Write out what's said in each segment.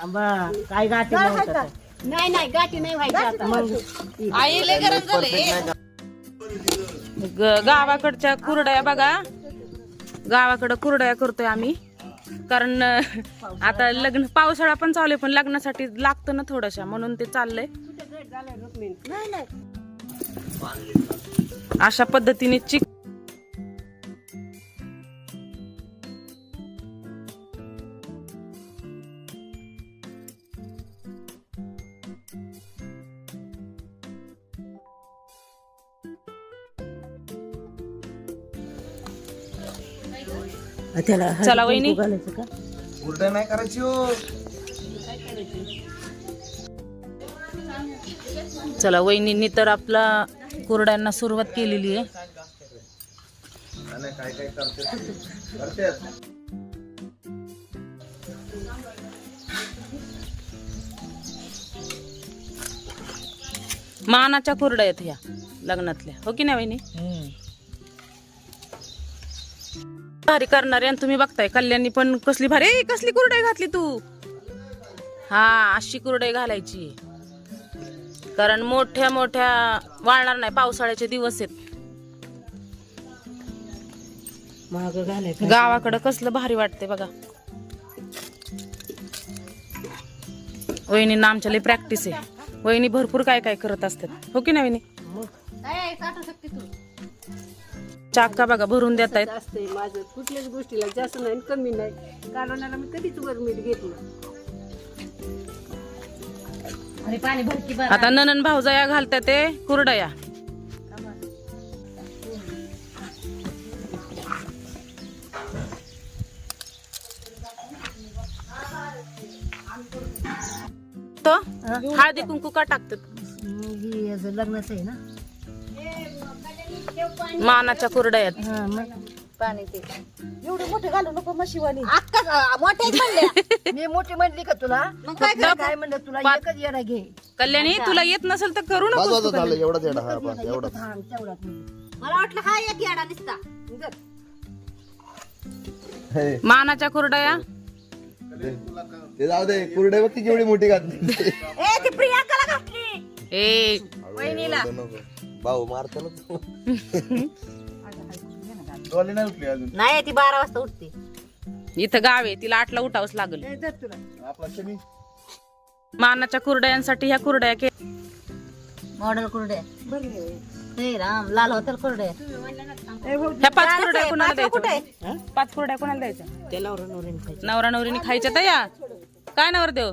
बा, काय गाठी नव्हतं नाही नाही गाठी नाही व्हायची आता. ग- गावाकडच्या कुरड्या बघा. गावाकडं कुरड्या करतोय आम्ही. कारण अं, आता लग्न पावसाळा पण चालू आहे पण लग्नासाठी लागतं ना थोडशा म्हणून ते चाललंय. अशा पद्धतीने चिक त्याला चला वहिनी. घालायचं का? उलट्या नाही करायची हो. चला वहिनींनी तर आपला कुरड्यांना सुरुवात केलेली आहे. नाही काय काय करते करते मानाच्या कुरड्या आहेत ह्या लग्नातल्या. हो की नाही वहिनी? भारी करणारे आणि तुम्ही बघताय कल्याणी पण कसली भारी. ए, कसली कुरडाई घातली तू? हा अशी कुरडाई घालायची. कारण मोठ्या मोठ्या वाळणार नाही पावसाळ्याचे दिवस आहेत. महाग घालायचं गावाकडं कसलं भारी वाटते बघा. वहिनींना आमच्या लई प्रॅक्टिस आहे. वहिनी भरपूर काय काय करत असतात. हो की नाही वहिनी? काय शकते तू. चाका बघा भरून देत आहेत. असते माझं. कुठल्याच गोष्टीला जास्त नाही आणि कमी नाही. कालवणाला मी कधीच वर मीठ घेतलं अरे पाणी भरती बरं आता ननन भाऊजया घालतात ते कुरडया. तो हळदी कुंकू का टाकतात? ही याचं लग्नाचं आहे ना मानाच्या कुरड्या आहेत. हा मग. पाणी ते. एवढे मोठे घालू नको मशीवाली अक्का मोठ्या म्हणल्या. मी मोठी म्हणली का तुला? मग काय फक्त काय म्हणलं तुला पाच- एकच येडा घे. कल्याणी तुला येत नसेल तर करू नको वाजवायचं झालं एवढाच येडा हा बस एवढाच. हा तेवढाच म्हणजे. मला वाटलं हा एक येडा दिसता. हे, मानाच्या कुरडया ते जाऊ दे कुरडे बघ ती केवढी मोठी घातली. ए ती प्रियांकाला घातली. ए. वहिनीला. भाऊ मारतो ना डॉली नाही उठली अजून. नाही ती बारा वाजता उठते. इथं गाव आहे तिला आठला उठावंच लागल. आपला शनी मानाच्या कुरड्यांसाठी ह्या कुरड्या के मॉडेल कुरडे हे राम लाल होtel कुरडे ह्या पाच कुरड्या कोणाला द्यायच्या पाच कुरड्या कोणाला द्यायच्या? ते नवरा नवरीने खायचं नवरा नवरीने खायच्या तर या काय नवर देव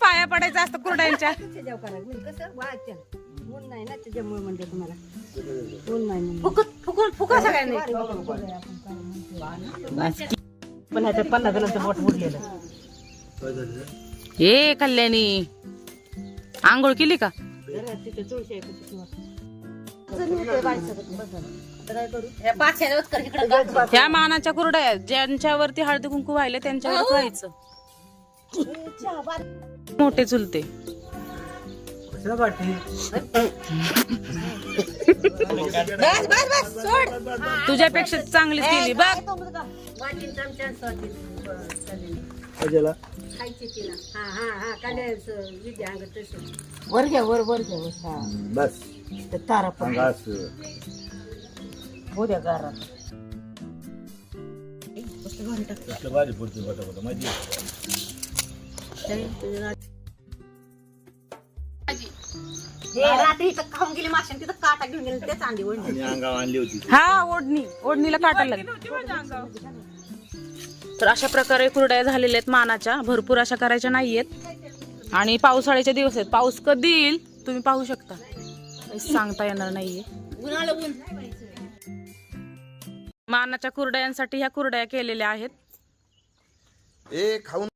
पाया पडायचं असतं कुरड्यांच्या त्याच्यावर करा. कसं? वाचन ऊन नाही ना त्याच्यामुळे म्हणते तुम्हाला. ऊन नाही म्हणून. फुकट फुकट फुका सगळ्यांनी. पण ह्याच्यात पन्नास जणांचं बोट बुडलेलं ए कल्याणी. आंघोळ केली का? तिथे तुळशी आहे पण तिथे या पाचशे उत्कर इकडे गाठ. ह्या मानाच्या कुरड्या. ज्यांच्यावरती हळदी कुंकू व्हायले त्यांच्यावर व्हायचं. मोठे चुलते बस बस बस सोड. तुझ्यापेक्षा चांगलीच केली बघ. हा हा हा वर घ्या वर वर घ्या वर. हा. बस. ते तारा पण असं. हो द्या गारा. पुढची माहिती रात्री इथं खाऊन गेली माशान तिथं काटा घेऊन गेली तेच अंडी वळली आणि अंगावर आणली होती. हा ओढणी ओढणीला लागली. तर अशा प्रकारे कुरड्या झालेल्या आहेत मानाच्या. भरपूर अशा करायच्या नाहीयेत. आणि पावसाळ्याचे दिवस आहेत. पाऊस कधी येईल तुम्ही पाहू शकता. सांगता येणार नाहीये. उन्हाळा ऊन. मानाच्या कुरड्यांसाठी ह्या कुरड्या केलेल्या आहेत. ए खाऊन